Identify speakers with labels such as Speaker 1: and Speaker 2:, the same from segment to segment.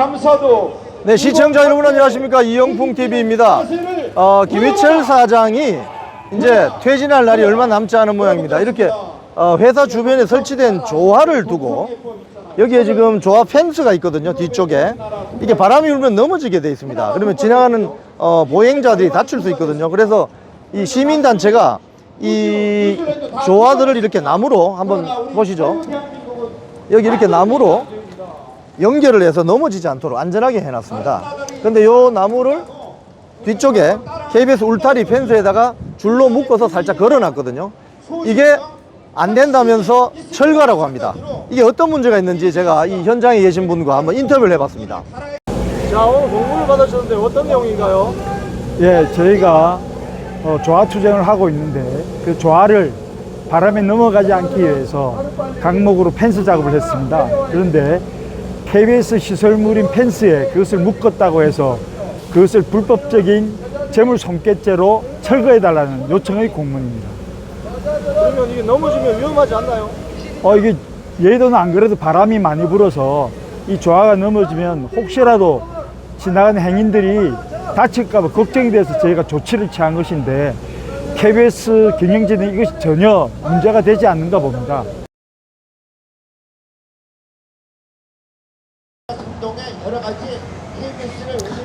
Speaker 1: 감사도
Speaker 2: 네, 시청자 여러분 안녕하십니까 이영풍 TV입니다. 어, 김희철 사장이 이제 퇴진할 날이 얼마 남지 않은 모양입니다. 이렇게 어, 회사 주변에 설치된 조화를 두고 여기에 지금 조화 펜스가 있거든요 뒤쪽에 이게 바람이 불면 넘어지게 돼 있습니다. 그러면 지나가는 어, 보행자들이 다칠 수 있거든요. 그래서 이 시민단체가 이 조화들을 이렇게 나무로 한번 보시죠. 여기 이렇게 나무로 연결을 해서 넘어지지 않도록 안전하게 해놨습니다. 근데 요 나무를 뒤쪽에 KBS 울타리 펜스에다가 줄로 묶어서 살짝 걸어놨거든요. 이게 안 된다면서 철거라고 합니다. 이게 어떤 문제가 있는지 제가 이 현장에 계신 분과 한번 인터뷰를 해봤습니다. 자, 오늘 공부를 받으셨는데 어떤 내용인가요?
Speaker 3: 예, 저희가 어, 조화 투쟁을 하고 있는데 그 조화를 바람에 넘어가지 않기 위해서 강목으로 펜스 작업을 했습니다. 그런데 KBS 시설물인 펜스에 그것을 묶었다고 해서 그것을 불법적인 재물 손괴죄로 철거해달라는 요청의 공문입니다.
Speaker 2: 그러면 이게 넘어지면 위험하지 않나요?
Speaker 3: 어, 이게 예도는 안 그래도 바람이 많이 불어서 이 조화가 넘어지면 혹시라도 지나가는 행인들이 다칠까봐 걱정이 돼서 저희가 조치를 취한 것인데 KBS 경영진은 이것이 전혀 문제가 되지 않는가 봅니다.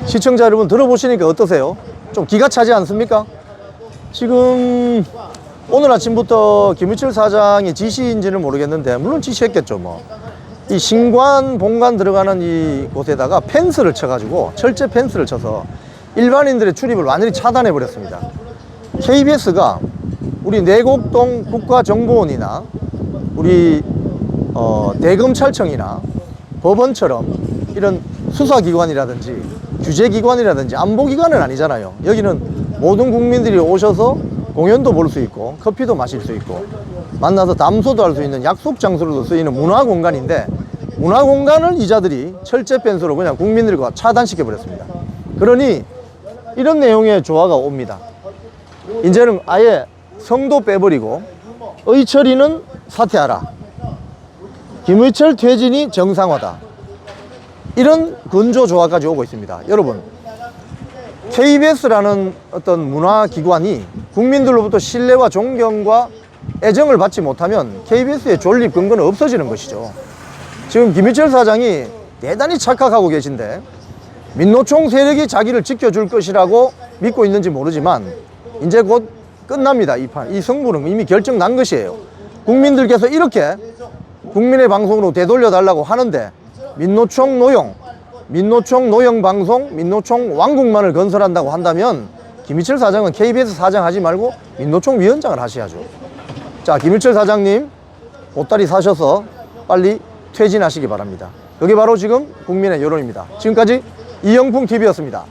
Speaker 2: 시청자 여러분 들어보시니까 어떠세요? 좀 기가 차지 않습니까? 지금 오늘 아침부터 김유철 사장의 지시인지는 모르겠는데 물론 지시했겠죠 뭐. 이 신관 본관 들어가는 이 곳에다가 펜스를 쳐가지고 철제 펜스를 쳐서 일반인들의 출입을 완전히 차단해 버렸습니다. KBS가 우리 내곡동 국가정보원이나 우리 어, 대검찰청이나 법원처럼 이런 수사기관이라든지 규제기관이라든지 안보기관은 아니잖아요. 여기는 모든 국민들이 오셔서 공연도 볼 수 있고 커피도 마실 수 있고 만나서 담소도 할 수 있는 약속 장소로도 쓰이는 문화 공간인데 문화 공간을 이자들이 철제 펜스로 그냥 국민들과 차단시켜 버렸습니다. 그러니 이런 내용의 조화가 옵니다. 이제는 아예 성도 빼버리고 의철이는 사퇴하라. 김의철 퇴진이 정상화다. 이런 근조 조화까지 오고 있습니다. 여러분, KBS라는 어떤 문화기관이 국민들로부터 신뢰와 존경과 애정을 받지 못하면 KBS의 존립 근거는 없어지는 것이죠. 지금 김희철 사장이 대단히 착각하고 계신데 민노총 세력이 자기를 지켜줄 것이라고 믿고 있는지 모르지만 이제 곧 끝납니다. 이 판. 이 승부는 이미 결정 난 것이에요. 국민들께서 이렇게 국민의 방송으로 되돌려 달라고 하는데 민노총 노용, 민노총 노영 방송, 민노총 왕국만을 건설한다고 한다면 김희철 사장은 KBS 사장 하지 말고 민노총 위원장을 하셔야죠. 자, 김일철 사장님 보따리 사셔서 빨리 퇴진하시기 바랍니다. 여기 바로 지금 국민의 여론입니다. 지금까지 이영풍 TV였습니다.